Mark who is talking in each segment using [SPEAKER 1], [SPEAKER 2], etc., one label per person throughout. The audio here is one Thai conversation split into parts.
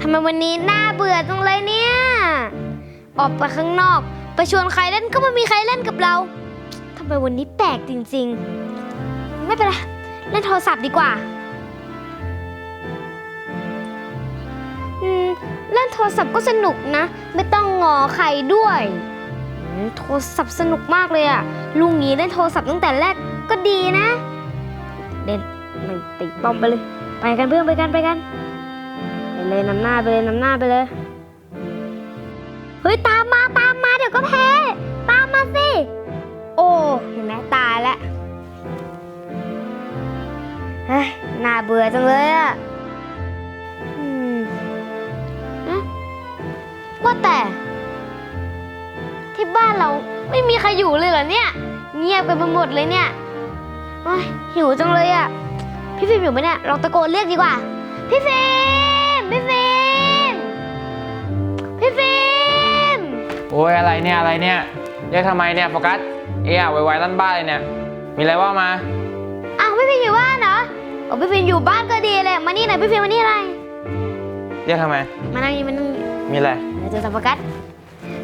[SPEAKER 1] ทำไมวันนี้น่าเบื่อจังเลยเนี่ย ออกไปข้างนอก ไปชวนใครเล่นก็ไม่มีใครเล่นกับเราทำไมวันนี้แปลกจริงๆ ไม่เป็นไร เล่นโทรศัพท์ดีกว่า อืม เล่นโทรศัพท์ก็สนุกนะ ไม่ต้องงอใครด้วยอืมโทรศัพท์สนุกมากเลยอะลุงหนี้เล่นโทรศัพท์ตั้งแต่แรกก็ดีนะเล่นไม่ติป้อมไปเลย ไปกันเพื่อนไปกันไปกัน เลยนำหน้าไปเลยนำหน้าไปเลย เฮ้ย ตามมาตามมาเดี๋ยวก็แพ้ ตามมาสิ โอ้ เห็นไหมตายแล้วเฮ้ยน่าเบื่อจังเลยอะอืมอะว่าแต่ ที่บ้านเราไม่มีใครอยู่เลยเหรอเนี่ย เงียบกันไปหมดเลยเนี่ยโอ้ยหิวจังเลยอะพี่ฟิล์มอยู่ไหมเนี่ยลองตะโกนเรียกดีกว่า พี่ฟิล์ม พี่ฟิล์มพี่ฟิล์ม
[SPEAKER 2] โอ้ยอะไรเนี่ยอะไรเนี่ยเรียกทำไมเนี่ยโฟกัสเอะอะไวๆลั่นบ้านเลยเนี่ย มีอะไรว่ามา
[SPEAKER 1] อ้าวพี่ฟิล์มอยู่บ้านเหรอโอ้พี่ฟิล์มอยู่บ้านก็ดีเลยมานี่หน่อยพี่ฟิล์มมานี่อะไร
[SPEAKER 2] เรียกทำไม
[SPEAKER 1] มานั่งนี่มานั่งนี่
[SPEAKER 2] มีอะไร
[SPEAKER 1] เดี๋ยวเจอกับโฟกัส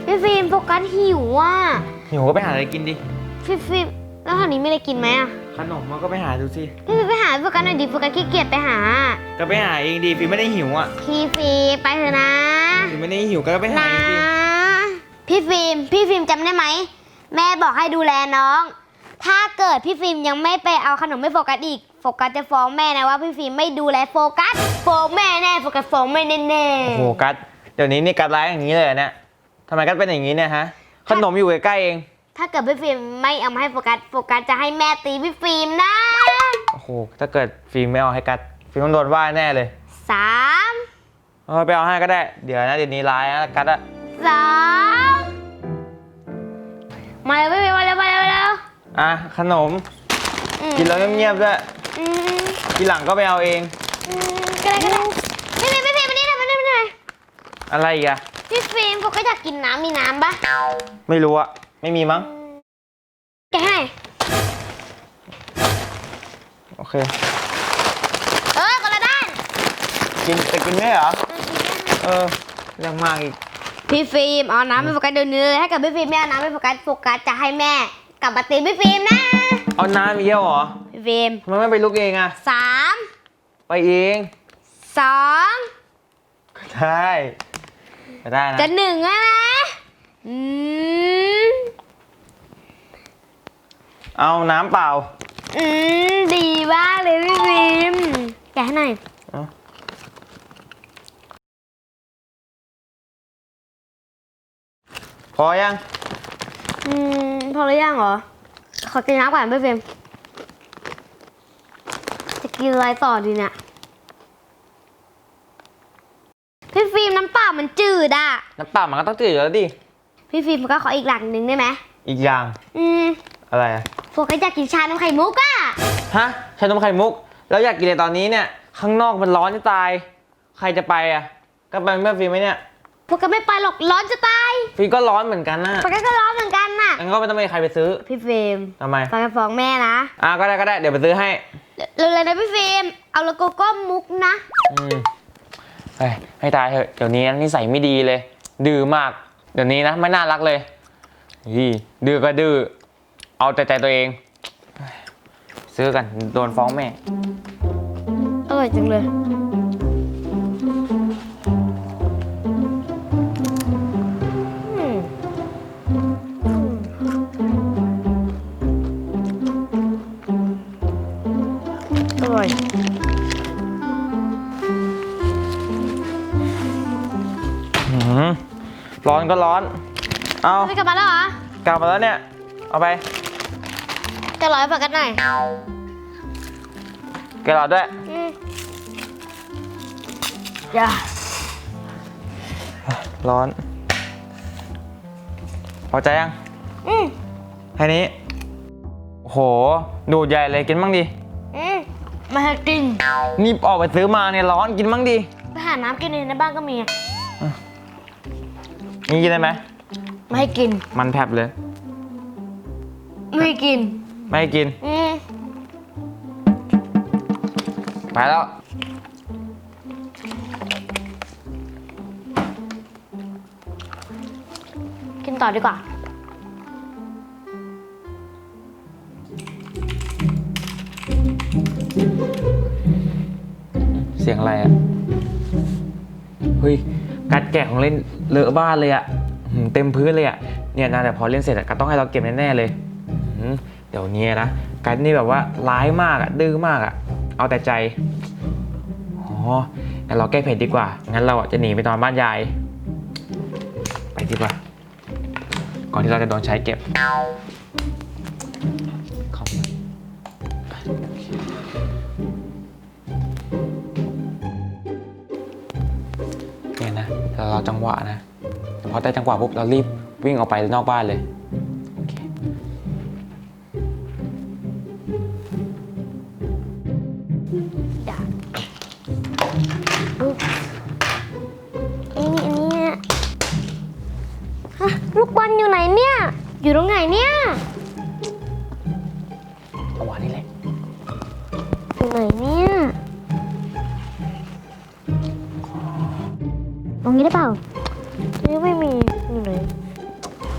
[SPEAKER 1] พี่ฟิล์มโฟกัสหิวอะ
[SPEAKER 2] หิวก็ไปหาอะไรกินดิ
[SPEAKER 1] พี่ฟิล์มแล้วแถวนี้ไม่ได้กินไหมอะ
[SPEAKER 2] ขนมมันก็ไปหาดูสิ
[SPEAKER 1] พี่ฟิล์มไปหาโฟกัสหน่อยดิโฟกัสขี้เกียจไปหา
[SPEAKER 2] ก็ไปหาเองดิฟิล์มไม่ได้หิวอะ
[SPEAKER 1] พี่ฟิล์มไปเถอะนะ
[SPEAKER 2] ฟิล์มไม่ได้หิวก็ไปหา
[SPEAKER 1] นะ
[SPEAKER 2] เองดิ
[SPEAKER 1] พี่ฟิล์มพี่ฟิล์มจำได้ไหมแม่บอกให้ดูแลน้อง ถ้าเกิดพี่ฟิล์มยังไม่ไปเอาขนมให้โฟกัสอีกโฟกัสจะฟ้องแม่นะว่าพี่ฟิล์มไม่ดูแลโฟกัสฟ้องแม่แน่โฟกัสฟ้องแม่แน่ๆ
[SPEAKER 2] โอ้โหกัดเดี๋ยวนี้นี่กัดร้ายอย่างนี้เลยเหรอเนี่ยทำไมกัดเป็นอย่างนี้เนี่ยฮะขนมอยู่ใกล้ๆเอง
[SPEAKER 1] ถ้าเกิดพี่ฟิล์มไม่เอามาให้โฟกัส โฟกัสจะให้แม่ตีพี่ฟิล์มนะ
[SPEAKER 2] โอ้โห ถ้าเกิดฟิล์มไม่เอาให้กัดฟิล์มต้องโดนว่าแน่เลย
[SPEAKER 1] สาม
[SPEAKER 2] เออไปเอาให้ก็ได้ เดี๋ยวนะเดี๋ยวนี้ร้ายนะกัดอะ
[SPEAKER 1] สองมาเลยพี่ฟิล์มมาเลยมาเลยมาเลย
[SPEAKER 2] อะขนม
[SPEAKER 1] อืม
[SPEAKER 2] กินแล้วเงียบๆด้วย
[SPEAKER 1] อืม
[SPEAKER 2] ทีหลังก็ไปเอาเอง
[SPEAKER 1] อืมก็ได้ก็ได้พี่ฟิล์มพี่ฟิล์มมานี่หน่อยมานี่หน่อย
[SPEAKER 2] อะไรอีกอะ
[SPEAKER 1] พี่ฟิล์มโฟกัสอยากกินน้ำมีน้ำปะ
[SPEAKER 2] ไม่รู้อะ ไม่มีมั้ง
[SPEAKER 1] แกให้
[SPEAKER 2] โอเค
[SPEAKER 1] เออคนละด้าน
[SPEAKER 2] กินแต่กินไม่เหรอ เออเรื่องมากอีก
[SPEAKER 1] พี่ฟิล์มเอาน้ำให้โฟกัสเดี๋ยวนี้เลยถ้าเกิดพี่ฟิล์มไม่เอาน้ำให้โฟกัสโฟกัสจะให้แม่กลับมาตีพี่ฟิล์มนะ
[SPEAKER 2] เอาน้ำอีกแล้วเหรอ
[SPEAKER 1] พี่ฟิล์ม
[SPEAKER 2] ทำไมไม่ไปลุกเองอะ
[SPEAKER 1] สาม
[SPEAKER 2] ไปเอง
[SPEAKER 1] สอง
[SPEAKER 2] ได้ก็ได้นะ
[SPEAKER 1] จะหนึ่งแล้วนะอืม
[SPEAKER 2] เอาน้ำเปล่า
[SPEAKER 1] อืมดีมากเลยพี่ฟิล์มแกะให้หน่อย
[SPEAKER 2] พอยัง
[SPEAKER 1] อืมพอหรือยังเหรอ ขอกินน้ำก่อนพี่ฟิล์มจะกินอะไรต่อดีเนี่ยพี่ฟิล์มน้ำเปล่ามันจืดอะ
[SPEAKER 2] น้ำเปล่ามันก็ต้องจืดอยู่แล้วดิ
[SPEAKER 1] พี่ฟิล์มก็ขออีกหลังหนึ่งได้ไหม
[SPEAKER 2] อีกอย่าง
[SPEAKER 1] อืม
[SPEAKER 2] อะไรอะ
[SPEAKER 1] พวกก็อยากกินชาน้ำไข่มุกอะ
[SPEAKER 2] ฮะชานมไข่มุก แล้วอยากกินในตอนนี้เนี่ย ข้างนอกมันร้อนจะตาย ใครจะไปอะก็ไปเมื่อฟิล์มไหมเนี่ย
[SPEAKER 1] พวกก็ไม่ไปหรอกร้อนจะตาย
[SPEAKER 2] ฟิล์มก็ร้อนเหมือนกันนะ
[SPEAKER 1] พวกก็ร้อนเหมือนกันน่ะ
[SPEAKER 2] งั้นก็ไม่ต้องไปใครไปซื้อ
[SPEAKER 1] พี่ฟิล์ม
[SPEAKER 2] ทำไม
[SPEAKER 1] ฟังฟ้องแม่นะ
[SPEAKER 2] อะก็ได้ก็ได้เดี๋ยวไปซื้อให้
[SPEAKER 1] เร็วๆนะพี่ฟิล์มเอาโลโก้ก้มมุกนะ
[SPEAKER 2] อืมเฮ้ยให้ตายเถอะเดี๋ยวนี้นิสัยไม่ดีเลย ดื้อมาก เดี๋ยวนี้นะไม่น่ารักเลยอีดื้อก็ดื้อ เอาแต่ใจตัวเองเฮ้ยซื้อกันโดนฟ้องแม่
[SPEAKER 1] อร่อยจังเลย อืมอร่อย
[SPEAKER 2] หืมร้อนก็ร้อน เอา
[SPEAKER 1] ไม่กลับมาแล้วเหรอ
[SPEAKER 2] กลับมาแล้วเนี่ย เอาไป
[SPEAKER 1] จะรอให้ฟังกันหน่อย
[SPEAKER 2] แกรอดด้วย
[SPEAKER 1] อืมอย่า
[SPEAKER 2] ร้อน พอใจยัง
[SPEAKER 1] อืม
[SPEAKER 2] แค่นี้ โอ้โห ดูดใหญ่เลยกินบ้างดิ
[SPEAKER 1] อืมมาให้กิน
[SPEAKER 2] นี่ออกไปซื้อมาเนี่ยร้อนกินบ้างดิ
[SPEAKER 1] ไปหาน้ำกินในบ้านก็มี
[SPEAKER 2] นี่กินได้ไหม
[SPEAKER 1] ไม่ให้กิน
[SPEAKER 2] มันแผบเลย
[SPEAKER 1] ไม่ให้กิน
[SPEAKER 2] ไม่ให้กินไปแล้ว
[SPEAKER 1] กินต่อดีกว่า
[SPEAKER 2] เสียงอะไรอะ เฮ้ย กัดแกะของเล่นเลอะบ้านเลยอะเต็มพื้นเลยอะ เนี่ยนะแต่พอเล่นเสร็จก็ต้องให้เราเก็บแน่ๆเลยอื ดี๋ยวนี้นะกัดนี่แบบว่าร้ายมากอะดื้อมากอะเอาแต่ใจอ๋องั้นเราแก้เผ็ดดีกว่า งั้นเราอะจะหนีไปนอนบ้านยาย ไปดีกว่า ก่อนที่เราจะโดนใช้เก็บเข้ามาเนี่ยนะเราจังหวะนะพอได้จังหวะปุ๊บเรารีบวิ่งออกไปนอกบ้านเลย อ
[SPEAKER 1] ยู่ตรงไหนเนี่ย
[SPEAKER 2] จังหวะนี้แหละ
[SPEAKER 1] อยู่ไหนเนี่ยตรงนี้ได้เปล่าตรงนี้ไม่มีอยู่ไหน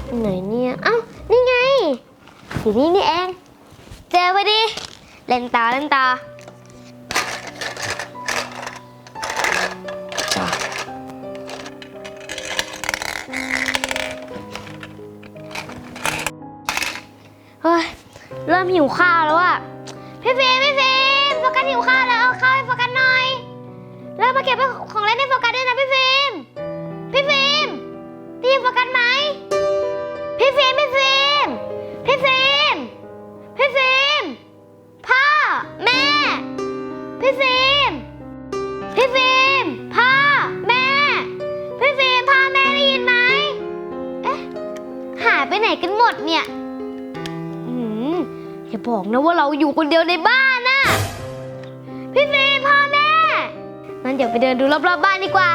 [SPEAKER 1] อยู่ไหนเนี่ยเอ้านี่ไงอยู่นี่นี่เอง เจอพอดี เล่นตาเล่นตา เริ่มหิวข้าวแล้วอะพี่ฟิล์มพี่ฟิล์มโฟกัสหิวข้าวแล้วเอาข้าวให้โฟกัสหน่อย แล้วมาเก็บของเล่นให้โฟกัสด้วยนะพี่ฟิล์มพี่ฟิล์มได้ยินโฟกัสไหมพี่ฟิล์มพี่ฟิล์มพี่ฟิล์มพี่ฟิล์มพ่อแม่ พี่ฟิล์มพี่ฟิล์มพ่อแม่ พี่ฟิล์มพ่อแม่ได้ยินไหมเอ๊ะหายไปไหนกันหมดเนี่ย อย่าบอกนะว่าเราอยู่คนเดียวในบ้านน่ะ พี่ฟิล์พ่อแม่ งั้นเดี๋ยวไปเดินดูรอบๆบ้านดีกว่า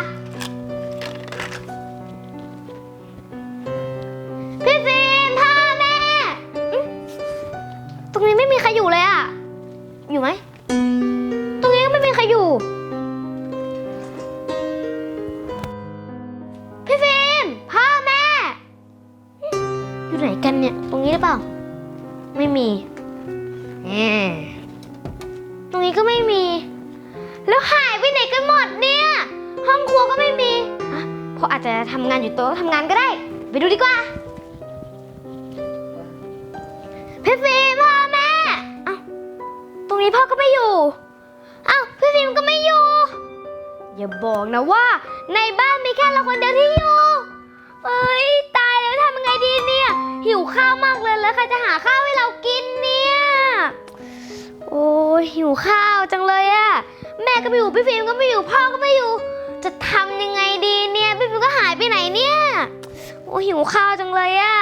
[SPEAKER 1] จจะทำงานอยู่โต๊ะทำงานก็ได้ ไปดูดีกว่า พี่ฟิล์มพ่อแม่เอ้าตรงนี้พ่อก็ไม่อยู่เอ้าพี่ฟิล์มก็ไม่อยู่ อย่าบอกนะว่า ในบ้านมีแค่เราคนเดียวที่อยู่ เอ้ยตายแล้วทำยังไงดีเนี่ย หิวข้าวมากเลยแล้วใครจะหาข้าวให้เรากินเนี่ย โอ้ยหิวข้าวจังเลยอะแม่ก็ไม่อยู่พี่ฟิล์มก็ไม่อยู่พ่อก็ไม่อยู่ โอ้หิวข้าวจังเลยอะ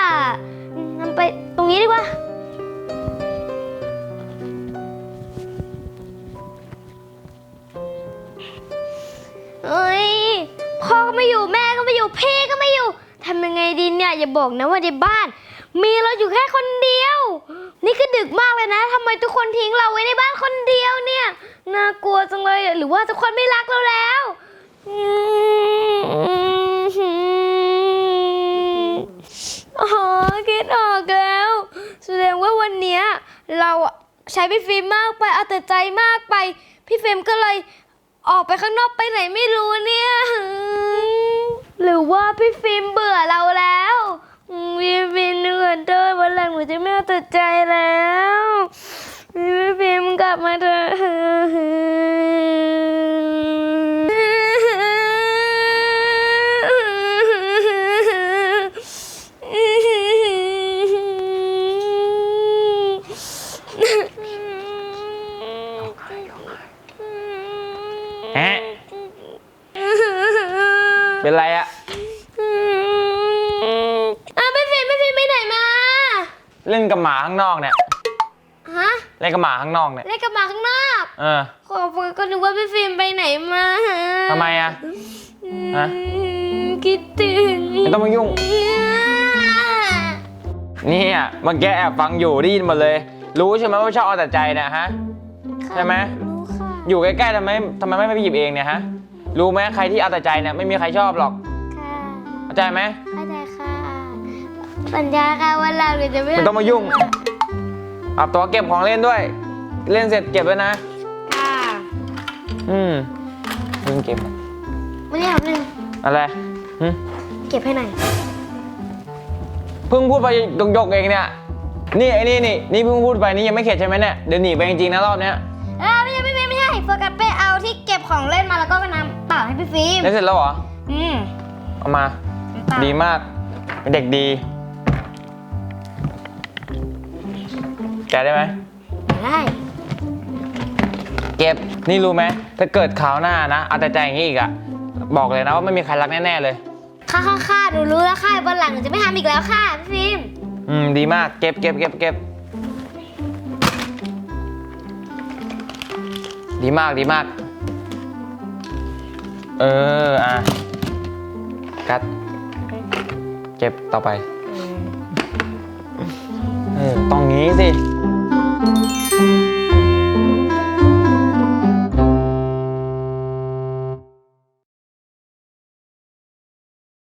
[SPEAKER 1] งั้นไปตรงนี้ดีกว่า เอ้ย พ่อก็ไม่อยู่แม่ก็ไม่อยู่พี่ก็ไม่อยู่ทำยังไงดีเนี่ยอย่าบอกนะว่าในบ้าน มีเราอยู่แค่คนเดียว นี่ก็ดึกมากเลยนะทำไมทุกคนทิ้งเราไว้ในบ้านคนเดียวเนี่ย น่ากลัวจังเลย หรือว่าทุกคนไม่รักเราแล้วอืมอ๋อคิดออกแล้ว แสดงว่าวันเนี้ย เราใช้พี่ฟิล์มมากไปเอาแต่ใจมากไป พี่ฟิล์มก็เลยออกไปข้างนอกไปไหนไม่รู้เนี่ย หรือว่าพี่ฟิล์มเบื่อเราแล้วอืมพี่ฟิล์มเหนื่อยด้อวันหลังหนูจะไม่เอาแต่ใจแล้วพี่ฟิล์มกลับมาเถ
[SPEAKER 2] อะ เป็นไรอะ
[SPEAKER 1] อ้าวพี่ฟิล์มพี่ฟิล์มไปไหนมา
[SPEAKER 2] เล่นกับหมาข้างนอกเนี่ย
[SPEAKER 1] ฮะ
[SPEAKER 2] เล่นกับหมาข้างนอกเนี่ย
[SPEAKER 1] เล่นกับหมาข้างนอก
[SPEAKER 2] เออ
[SPEAKER 1] ขอบคุณก็นึกว่าพี่ฟิล์มไปไหนมา
[SPEAKER 2] ทำไมอะฮะ
[SPEAKER 1] อืมคิดถึง
[SPEAKER 2] ไม่ต้องมายุ่ง เนี่ยเมื่อกี้แอบฟังอยู่ได้ยินหมดเลย รู้ใช่ไหมว่าชอบเอาแต่ใจเนะฮะ ใช่ไหม
[SPEAKER 1] รู้ค่ะ
[SPEAKER 2] อยู่ใกล้ๆทำไมทำไมไม่ไปหยิบเองเนี่ยฮะ รู้ไหมใครที่เอาแต่ใจเนี่ยไม่มีใครชอบหรอก
[SPEAKER 1] ค่ะ
[SPEAKER 2] เข้าใจไหม
[SPEAKER 1] เข้าใจค่ะพสัญญาค่ะวันหลังเดี๋ยวจะไม่
[SPEAKER 2] ไม่ต้องมายุ่งเอาตัวเก็บของเล่นด้วย เล่นเสร็จเก็บไว้นะ
[SPEAKER 1] ค่ะ
[SPEAKER 2] อืมเล่นเก็บ
[SPEAKER 1] ไม่ได้ครับหนึ่ง
[SPEAKER 2] อะไรหึ
[SPEAKER 1] เก็บให้หน่อย
[SPEAKER 2] เพิ่งพูดไปยกๆเองเนี่ย นี่ไอ้นี่นี่นี่เพิ่งพูดไปนี่ยังไม่เข็ดใช่ไหมเนี่ยเดี๋ยวหนีไปจริงๆนะรอบเนี้ย
[SPEAKER 1] เออไม่ใช่ไม่ใช่ไม่ใช่โฟกัสไปเอาที่เก็บของเล่นมาแล้วก็ไปนำ เปล่าให้พี่ฟิล์ม
[SPEAKER 2] เล่นเสร็จแล้วเหรอ
[SPEAKER 1] อืม
[SPEAKER 2] เอามา
[SPEAKER 1] น้ำเปล่า
[SPEAKER 2] ดีมาก เป็นเด็กดี แกะได้ไหม
[SPEAKER 1] ได้
[SPEAKER 2] เก็บ นี่รู้ไหม ถ้าเกิดคราวหน้านะ เอาแต่ใจอย่างนี้อีกอะบอกเลยนะว่าไม่มีใครรักแน่ ๆ เลย
[SPEAKER 1] ค่ะค่ะค่ะหนูรู้แล้วค่ะวันหลังหนูจะไม่ทำอีกแล้วค่ะพี่ฟิล์ม
[SPEAKER 2] อืม ดีมาก เก็บเก็บเก็บเก็บ ดีมาก ดีมาก เออ อะ กัด เก็บต่อไป เออ ต้องงี้สิ